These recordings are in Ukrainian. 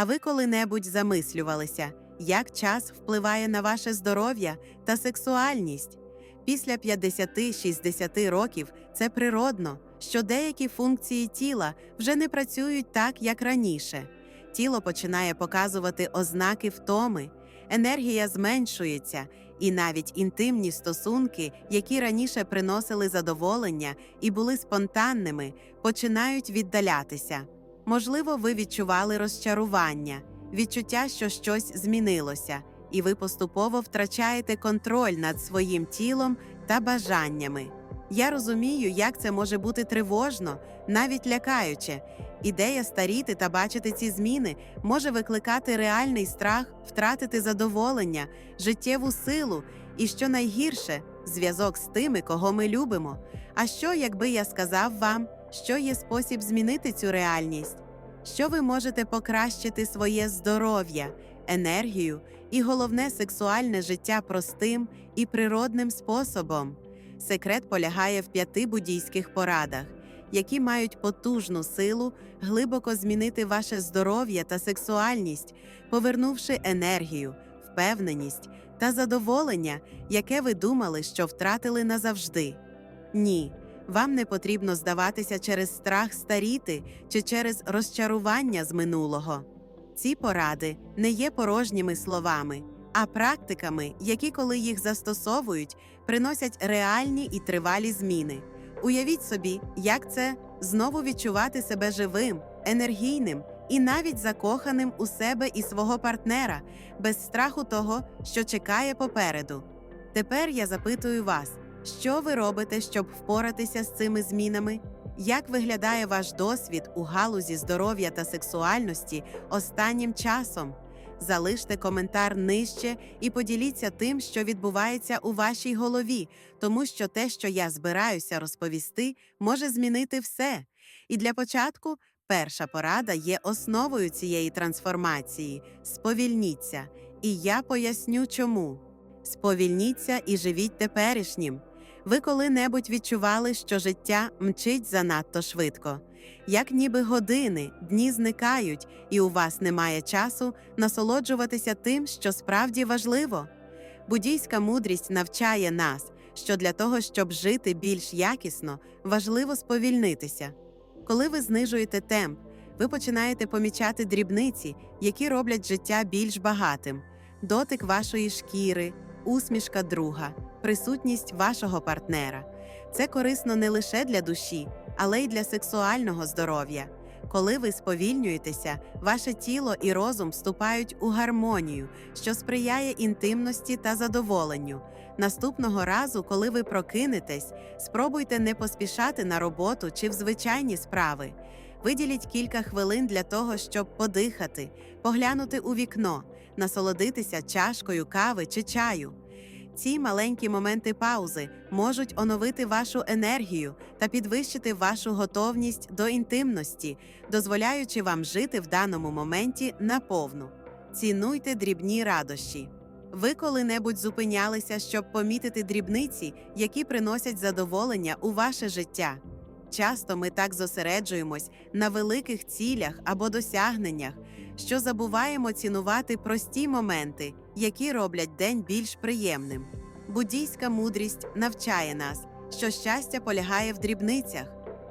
А ви коли-небудь замислювалися, як час впливає на ваше здоров'я та сексуальність? Після 50-60 років це природно, що деякі функції тіла вже не працюють так, як раніше. Тіло починає показувати ознаки втоми, енергія зменшується, і навіть інтимні стосунки, які раніше приносили задоволення і були спонтанними, починають віддалятися. Можливо, ви відчували розчарування, відчуття, що щось змінилося, і ви поступово втрачаєте контроль над своїм тілом та бажаннями. Я розумію, як це може бути тривожно, навіть лякаюче. Ідея старіти та бачити ці зміни може викликати реальний страх втратити задоволення, життєву силу і, що найгірше, зв'язок з тими, кого ми любимо. А що, якби я сказав вам, що є спосіб змінити цю реальність? Що ви можете покращити своє здоров'я, енергію і головне сексуальне життя простим і природним способом? Секрет полягає в п'яти буддійських порадах, які мають потужну силу глибоко змінити ваше здоров'я та сексуальність, повернувши енергію, впевненість та задоволення, яке ви думали, що втратили назавжди. Ні, вам не потрібно здаватися через страх старіти чи через розчарування з минулого. Ці поради не є порожніми словами, а практиками, які, коли їх застосовують, приносять реальні і тривалі зміни. Уявіть собі, як це знову відчувати себе живим, енергійним і навіть закоханим у себе і свого партнера, без страху того, що чекає попереду. Тепер я запитую вас, що ви робите, щоб впоратися з цими змінами? Як виглядає ваш досвід у галузі здоров'я та сексуальності останнім часом? Залиште коментар нижче і поділіться тим, що відбувається у вашій голові, тому що те, що я збираюся розповісти, може змінити все. І для початку перша порада є основою цієї трансформації. Сповільніться. І я поясню чому. Сповільніться і живіть теперішнім. Ви коли-небудь відчували, що життя мчить занадто швидко, як ніби години, дні зникають, і у вас немає часу насолоджуватися тим, що справді важливо. Буддійська мудрість навчає нас, що для того, щоб жити більш якісно, важливо сповільнитися. Коли ви знижуєте темп, ви починаєте помічати дрібниці, які роблять життя більш багатим, дотик вашої шкіри, усмішка друга, присутність вашого партнера. Це корисно не лише для душі, але й для сексуального здоров'я. Коли ви сповільнюєтеся, ваше тіло і розум вступають у гармонію, що сприяє інтимності та задоволенню. Наступного разу, коли ви прокинетесь, спробуйте не поспішати на роботу чи в звичайні справи. Виділіть кілька хвилин для того, щоб подихати, поглянути у вікно, насолодитися чашкою кави чи чаю. Ці маленькі моменти паузи можуть оновити вашу енергію та підвищити вашу готовність до інтимності, дозволяючи вам жити в даному моменті наповну. Цінуйте дрібні радощі. Ви коли-небудь зупинялися, щоб помітити дрібниці, які приносять задоволення у ваше життя. Часто ми так зосереджуємось на великих цілях або досягненнях, що забуваємо цінувати прості моменти, які роблять день більш приємним. Буддійська мудрість навчає нас, що щастя полягає в дрібницях,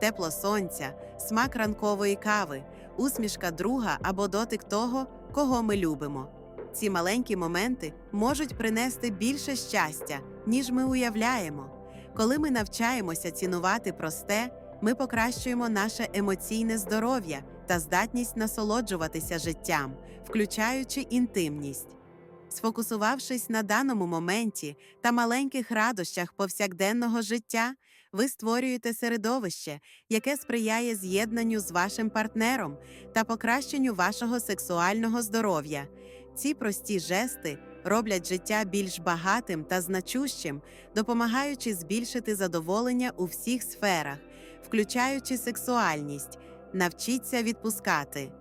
тепло сонця, смак ранкової кави, усмішка друга або дотик того, кого ми любимо. Ці маленькі моменти можуть принести більше щастя, ніж ми уявляємо. Коли ми навчаємося цінувати просте, ми покращуємо наше емоційне здоров'я та здатність насолоджуватися життям, включаючи інтимність. Сфокусувавшись на даному моменті та маленьких радощах повсякденного життя, ви створюєте середовище, яке сприяє з'єднанню з вашим партнером та покращенню вашого сексуального здоров'я. Ці прості жести роблять життя більш багатим та значущим, допомагаючи збільшити задоволення у всіх сферах, включаючи сексуальність. Навчіться відпускати.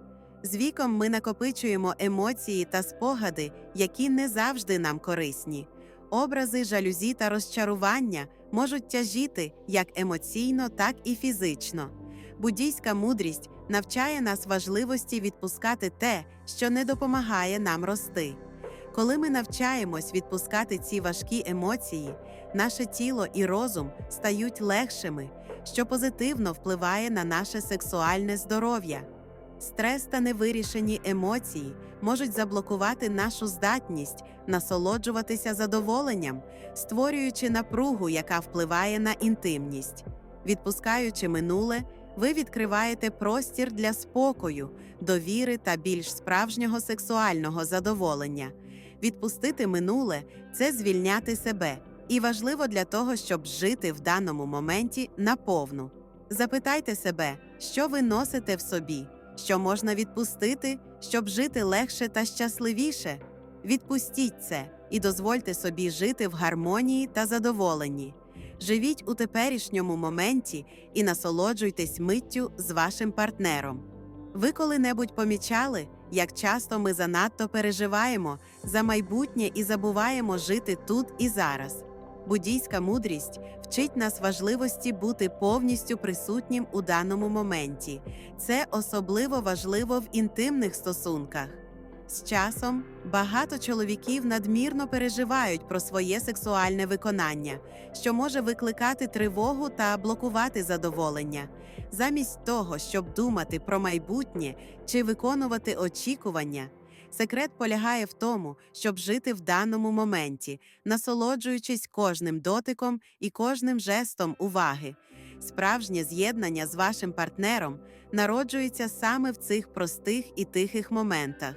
З віком ми накопичуємо емоції та спогади, які не завжди нам корисні. Образи жалюзі та розчарування можуть тяжіти як емоційно, так і фізично. Буддійська мудрість навчає нас важливості відпускати те, що не допомагає нам рости. Коли ми навчаємось відпускати ці важкі емоції, наше тіло і розум стають легшими, що позитивно впливає на наше сексуальне здоров'я. Стрес та невирішені емоції можуть заблокувати нашу здатність насолоджуватися задоволенням, створюючи напругу, яка впливає на інтимність. Відпускаючи минуле, ви відкриваєте простір для спокою, довіри та більш справжнього сексуального задоволення. Відпустити минуле це звільняти себе, і важливо для того, щоб жити в даному моменті наповну. Запитайте себе, що ви носите в собі, що можна відпустити, щоб жити легше та щасливіше. Відпустіть це і дозвольте собі жити в гармонії та задоволенні. Живіть у теперішньому моменті і насолоджуйтесь миттю з вашим партнером. Ви коли-небудь помічали, як часто ми занадто переживаємо за майбутнє і забуваємо жити тут і зараз. Буддійська мудрість вчить нас важливості бути повністю присутнім у даному моменті. Це особливо важливо в інтимних стосунках. З часом багато чоловіків надмірно переживають про своє сексуальне виконання, що може викликати тривогу та блокувати задоволення. Замість того, щоб думати про майбутнє чи виконувати очікування, секрет полягає в тому, щоб жити в даному моменті, насолоджуючись кожним дотиком і кожним жестом уваги. Справжнє з'єднання з вашим партнером народжується саме в цих простих і тихих моментах.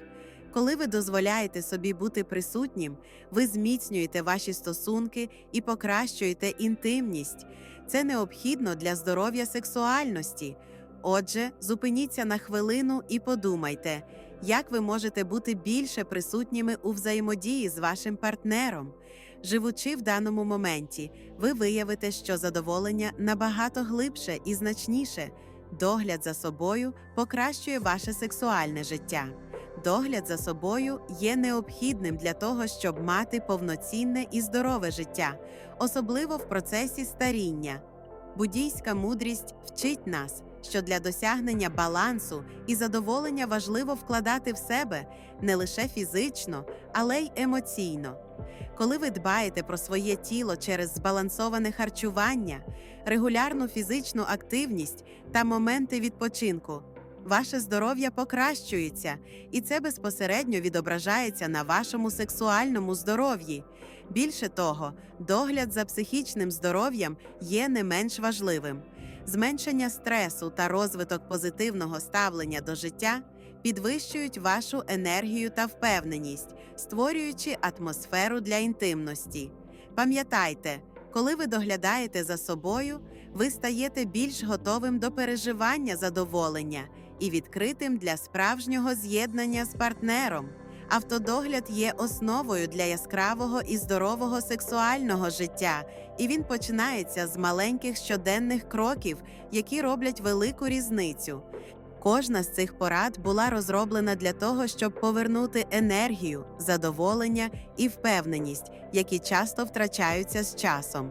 Коли ви дозволяєте собі бути присутнім, ви зміцнюєте ваші стосунки і покращуєте інтимність. Це необхідно для здоров'я сексуальності. Отже, зупиніться на хвилину і подумайте, як ви можете бути більше присутніми у взаємодії з вашим партнером. Живучи в даному моменті, ви виявите, що задоволення набагато глибше і значніше. Догляд за собою покращує ваше сексуальне життя. Догляд за собою є необхідним для того, щоб мати повноцінне і здорове життя, особливо в процесі старіння. Буддійська мудрість вчить нас, що для досягнення балансу і задоволення важливо вкладати в себе не лише фізично, але й емоційно. Коли ви дбаєте про своє тіло через збалансоване харчування, регулярну фізичну активність та моменти відпочинку, ваше здоров'я покращується, і це безпосередньо відображається на вашому сексуальному здоров'ї. Більше того, догляд за психічним здоров'ям є не менш важливим. Зменшення стресу та розвиток позитивного ставлення до життя підвищують вашу енергію та впевненість, створюючи атмосферу для інтимності. Пам'ятайте, коли ви доглядаєте за собою, ви стаєте більш готовим до переживання задоволення і відкритим для справжнього з'єднання з партнером. Автодогляд є основою для яскравого і здорового сексуального життя, і він починається з маленьких щоденних кроків, які роблять велику різницю. Кожна з цих порад була розроблена для того, щоб повернути енергію, задоволення і впевненість, які часто втрачаються з часом.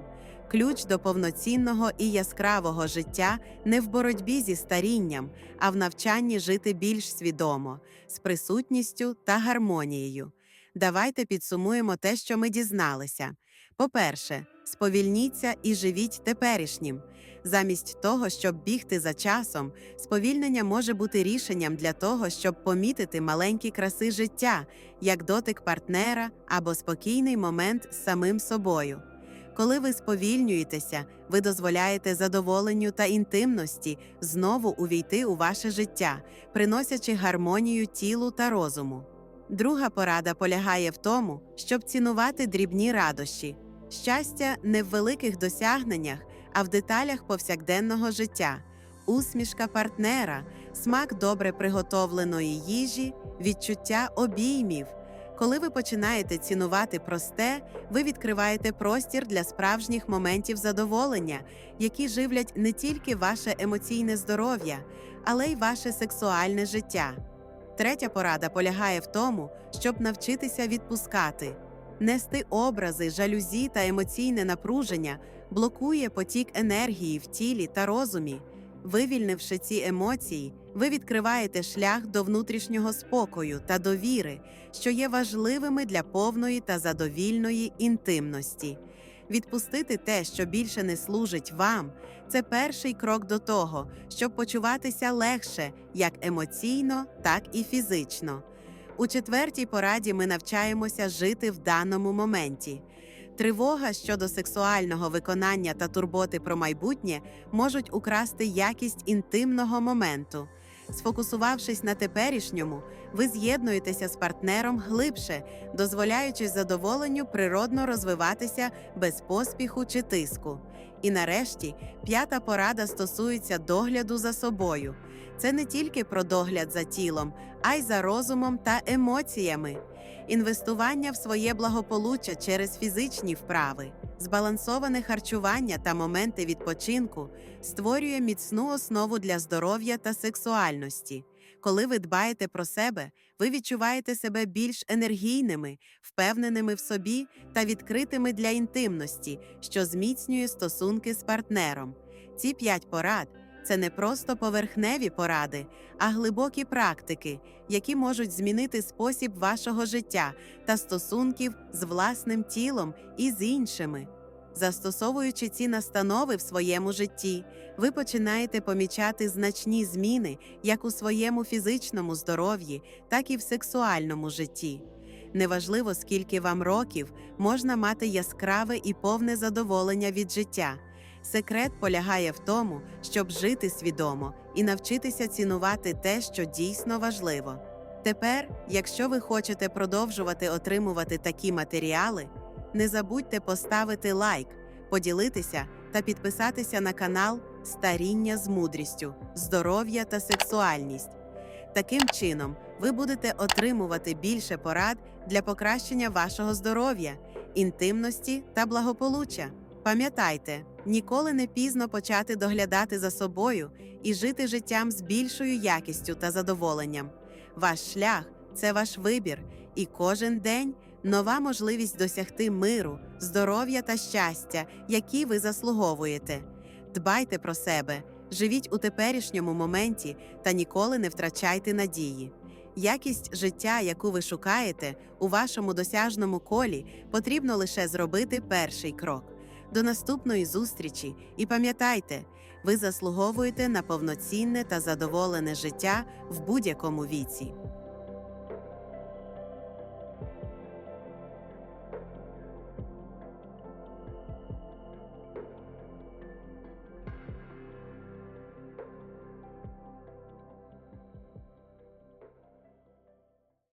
Ключ до повноцінного і яскравого життя не в боротьбі зі старінням, а в навчанні жити більш свідомо, з присутністю та гармонією. Давайте підсумуємо те, що ми дізналися. По-перше, сповільніться і живіть теперішнім. Замість того, щоб бігти за часом, сповільнення може бути рішенням для того, щоб помітити маленькі краси життя, як дотик партнера або спокійний момент з самим собою. Коли ви сповільнюєтеся, ви дозволяєте задоволенню та інтимності знову увійти у ваше життя, приносячи гармонію тілу та розуму. Друга порада полягає в тому, щоб цінувати дрібні радощі. Щастя не в великих досягненнях, а в деталях повсякденного життя, усмішка партнера, смак добре приготовленої їжі, відчуття обіймів. Коли ви починаєте цінувати просте, ви відкриваєте простір для справжніх моментів задоволення, які живлять не тільки ваше емоційне здоров'я, але й ваше сексуальне життя. Третя порада полягає в тому, щоб навчитися відпускати. Нести образи, жалюзі та емоційне напруження блокує потік енергії в тілі та розумі. Вивільнивши ці емоції, ви відкриваєте шлях до внутрішнього спокою та довіри, що є важливими для повної та задовільної інтимності. Відпустити те, що більше не служить вам, це перший крок до того, щоб почуватися легше як емоційно, так і фізично. У четвертій пораді ми навчаємося жити в даному моменті. Тривога щодо сексуального виконання та турботи про майбутнє можуть украсти якість інтимного моменту. Сфокусувавшись на теперішньому, ви з'єднуєтеся з партнером глибше, дозволяючи задоволенню природно розвиватися без поспіху чи тиску. І нарешті, п'ята порада стосується догляду за собою. Це не тільки про догляд за тілом, а й за розумом та емоціями. Інвестування в своє благополуччя через фізичні вправи, збалансоване харчування та моменти відпочинку створює міцну основу для здоров'я та сексуальності. Коли ви дбаєте про себе, ви відчуваєте себе більш енергійними, впевненими в собі та відкритими для інтимності, що зміцнює стосунки з партнером. Ці п'ять порад це не просто поверхневі поради, а глибокі практики, які можуть змінити спосіб вашого життя та стосунків з власним тілом і з іншими. Застосовуючи ці настанови в своєму житті, ви починаєте помічати значні зміни як у своєму фізичному здоров'ї, так і в сексуальному житті. Неважливо, скільки вам років, можна мати яскраве і повне задоволення від життя. Секрет полягає в тому, щоб жити свідомо і навчитися цінувати те, що дійсно важливо. Тепер, якщо ви хочете продовжувати отримувати такі матеріали, не забудьте поставити лайк, поділитися та підписатися на канал Старіння з мудрістю, здоров'я та сексуальність. Таким чином, ви будете отримувати більше порад для покращення вашого здоров'я, інтимності та благополуччя. Пам'ятайте, ніколи не пізно почати доглядати за собою і жити життям з більшою якістю та задоволенням. Ваш шлях це ваш вибір, і кожен день нова можливість досягти миру, здоров'я та щастя, які ви заслуговуєте. Дбайте про себе, живіть у теперішньому моменті та ніколи не втрачайте надії. Якість життя, яку ви шукаєте, у вашому досяжному колі потрібно лише зробити перший крок. До наступної зустрічі і пам'ятайте, ви заслуговуєте на повноцінне та задоволене життя в будь-якому віці.